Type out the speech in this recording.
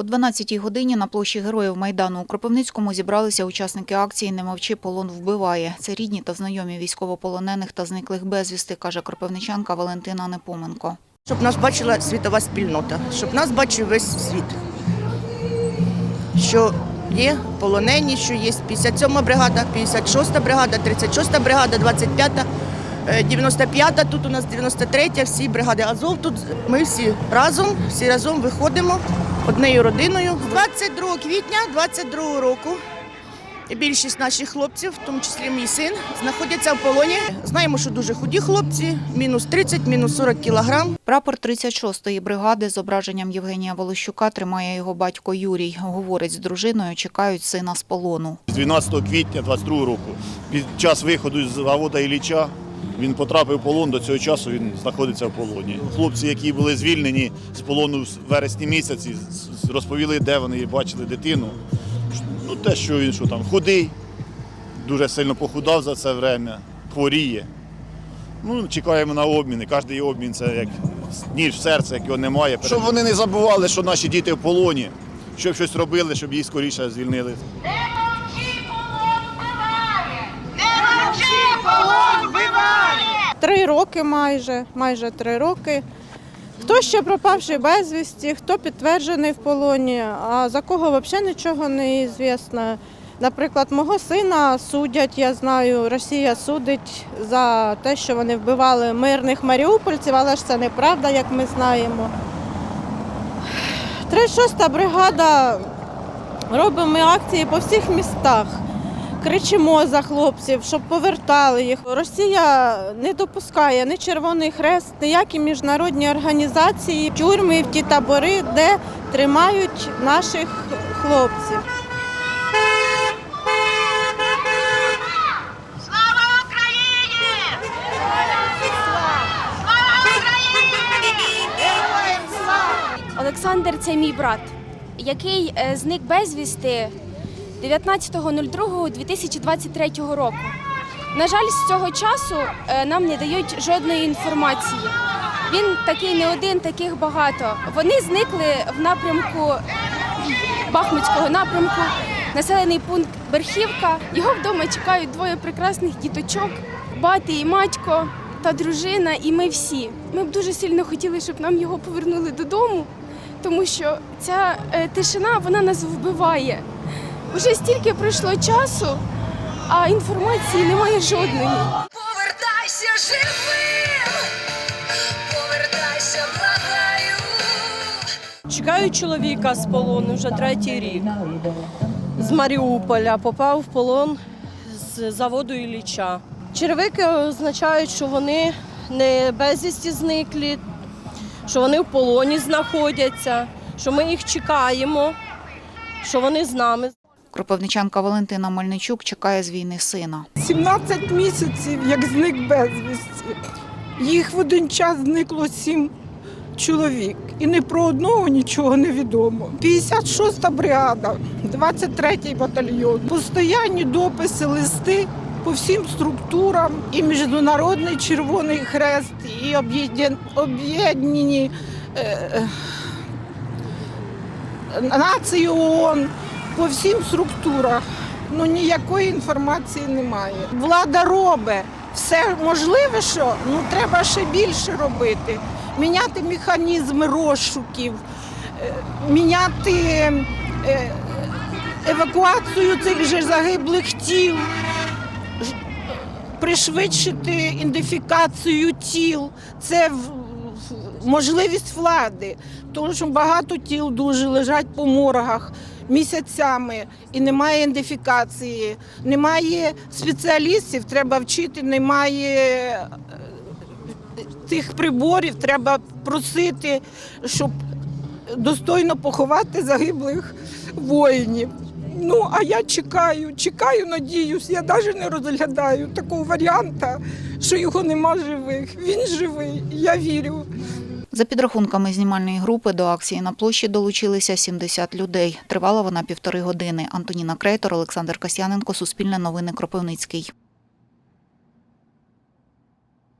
О 12-й годині на площі Героїв Майдану у Кропивницькому зібралися учасники акції Не мовчи, полон вбиває. Це рідні та знайомі військовополонених та зниклих безвісти, каже кропивничанка Валентина Непоменко. Щоб нас бачила світова спільнота, щоб нас бачив весь світ. Що є полонені, що є 57-ма бригада, 56-та бригада, 36-та бригада, 25-та. 95-та, тут у нас 93-я, всі бригади Азов. Тут ми всі разом, всі разом виходимо однією родиною. 22 квітня 22 року. Більшість наших хлопців, в тому числі мій син, знаходяться в полоні. Знаємо, що дуже худі хлопці, мінус 30, мінус 40 кілограм. Прапор 36-ї бригади з ображенням Євгенія Волощука тримає його батько Юрій. Говорить з дружиною, чекають сина з полону. З 12 квітня 22 року під час виходу з заводу Ілліча він потрапив в полон, до цього часу він знаходиться в полоні. Хлопці, які були звільнені з полону в вересні місяці, розповіли, де вони бачили дитину. Ну, те, що він що там, худий, дуже сильно похудав за це время, хворіє. Ну, чекаємо на обміни. Кожний обмін це як ніж в серце, як його немає. Щоб вони не забували, що наші діти в полоні, щоб щось робили, щоб їх скоріше звільнили. Три роки майже, майже три роки. Хто ще пропавший безвісті, хто підтверджений в полоні, а за кого взагалі нічого не звісно. Наприклад, мого сина судять, я знаю, Росія судить за те, що вони вбивали мирних маріупольців, але ж це неправда, як ми знаємо. 36-та бригада робимо акції по всіх містах. Кричимо за хлопців, щоб повертали їх. Росія не допускає ні Червоний Хрест, ніякі міжнародні організації, тюрми в ті табори, де тримають наших хлопців. Олександр це мій брат, який е, зник безвісти 19.02.2023 року. На жаль, з цього часу е, нам не дають жодної інформації. Він такий не один, таких багато. Вони зникли в напрямку Бахмутського напрямку, населений пункт Берхівка. Його вдома чекають двоє прекрасних діточок, бати і матько та дружина, і ми всі. Ми б дуже сильно хотіли, щоб нам його повернули додому, тому що ця е, тишина вона нас вбиває. Уже стільки пройшло часу, а інформації немає жодної. Повертайся живим! Повертайся, благаю! Чекаю чоловіка з полону вже третій рік. З Маріуполя попав в полон з заводу Ілліча. Червики означають, що вони не безвісті зниклі, що вони в полоні знаходяться, що ми їх чекаємо, що вони з нами. Кропивничанка Валентина Мельничук чекає з війни сина. 17 місяців, як зник безвісті. Їх в один час зникло сім чоловік. І не про одного нічого не відомо. 56-та бригада, 23-й батальйон. Постоянні дописи, листи по всім структурам. І Міжнародний Червоний Хрест, і об'єднані е, е, нації ООН по всім структурах. Ну ніякої інформації немає. Влада робить все можливе, що ну треба ще більше робити. Міняти механізми розшуків, е, міняти е, евакуацію цих же загиблих тіл, пришвидшити ідентифікацію тіл. Це можливість влади, тому що багато тіл дуже лежать по моргах місяцями і немає ідентифікації, немає спеціалістів, треба вчити, немає е, тих приборів, треба просити, щоб достойно поховати загиблих воїнів. Ну, а я чекаю, чекаю, надіюсь. Я навіть не розглядаю такого варіанта, що його нема живих. Він живий, я вірю. За підрахунками знімальної групи до акції на площі долучилися 70 людей. Тривала вона півтори години. Антоніна Крейтор, Олександр Касьяненко, Суспільне новини Кропивницький.